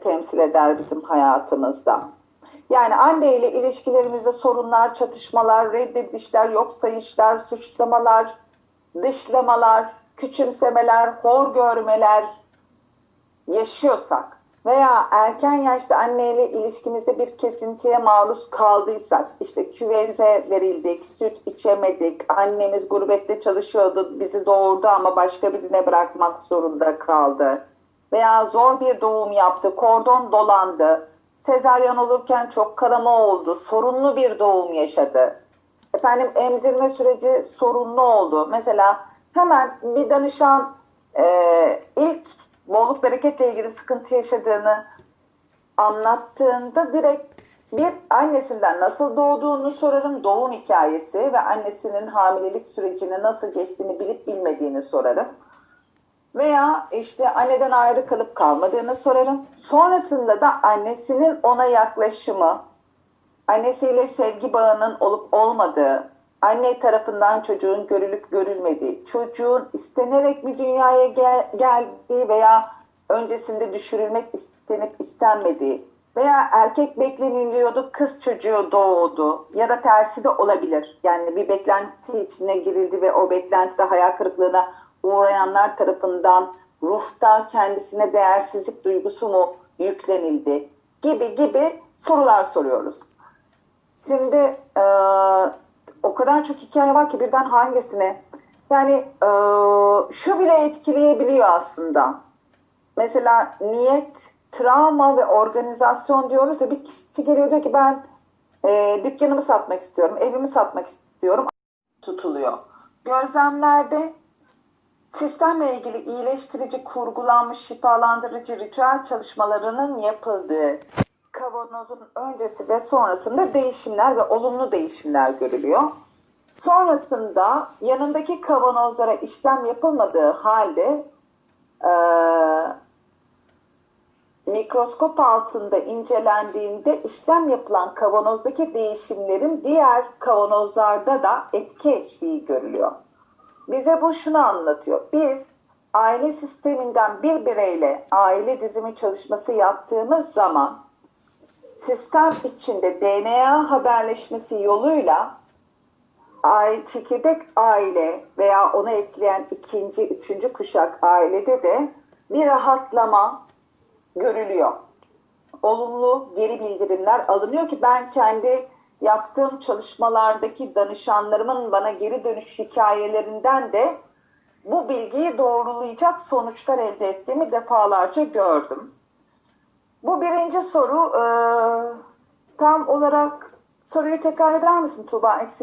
temsil eder bizim hayatımızda. Yani anne ile ilişkilerimizde sorunlar, çatışmalar, reddedişler, yok sayışlar, suçlamalar, dışlamalar, küçümsemeler, hor görmeler yaşıyorsak veya erken yaşta anneyle ilişkimizde bir kesintiye maruz kaldıysak, işte küveze verildik, süt içemedik, annemiz gurbette çalışıyordu, bizi doğurdu ama başka birine bırakmak zorunda kaldı. Veya zor bir doğum yaptı, kordon dolandı, sezaryen olurken çok kanama oldu, sorunlu bir doğum yaşadı. Efendim emzirme süreci sorunlu oldu. Mesela hemen bir danışan e, ilk bolluk bereketle ilgili sıkıntı yaşadığını anlattığında direkt bir annesinden nasıl doğduğunu sorarım, doğum hikayesi ve annesinin hamilelik sürecini nasıl geçtiğini bilip bilmediğini sorarım. Veya işte anneden ayrı kalıp kalmadığını sorarım. Sonrasında da annesinin ona yaklaşımı, annesiyle sevgi bağının olup olmadığı, anne tarafından çocuğun görülüp görülmediği, çocuğun istenerek bir dünyaya gel- geldiği veya öncesinde düşürülmek istenip istenmediği veya erkek bekleniliyordu kız çocuğu doğdu ya da tersi de olabilir. Yani bir beklenti içine girildi ve o beklentide hayal kırıklığına uğrayanlar tarafından ruhta kendisine değersizlik duygusu mu yüklenildi gibi gibi sorular soruyoruz. Şimdi e, o kadar çok hikaye var ki birden hangisine? Yani e, şu bile etkileyebiliyor aslında. Mesela niyet, travma ve organizasyon diyoruz ya bir kişi geliyor diyor ki ben e, dükkanımı satmak istiyorum, evimi satmak istiyorum tutuluyor. Gözlemlerde sistemle ilgili iyileştirici, kurgulanmış, şifalandırıcı ritüel çalışmalarının yapıldığı kavanozun öncesi ve sonrasında değişimler ve olumlu değişimler görülüyor. Sonrasında yanındaki kavanozlara işlem yapılmadığı halde eee, mikroskop altında incelendiğinde işlem yapılan kavanozdaki değişimlerin diğer kavanozlarda da etki ettiği görülüyor. Bize bu şunu anlatıyor. Biz aile sisteminden bir bireyle aile dizimi çalışması yaptığımız zaman sistem içinde DNA haberleşmesi yoluyla aile, çekirdek aile veya onu etkileyen ikinci, üçüncü kuşak ailede de bir rahatlama görülüyor. Olumlu geri bildirimler alınıyor ki ben kendi yaptığım çalışmalardaki danışanlarımın bana geri dönüş hikayelerinden de bu bilgiyi doğrulayacak sonuçlar elde ettiğimi defalarca gördüm. Bu birinci soru. Ee, tam olarak soruyu tekrar eder misin Tuğba? Eksik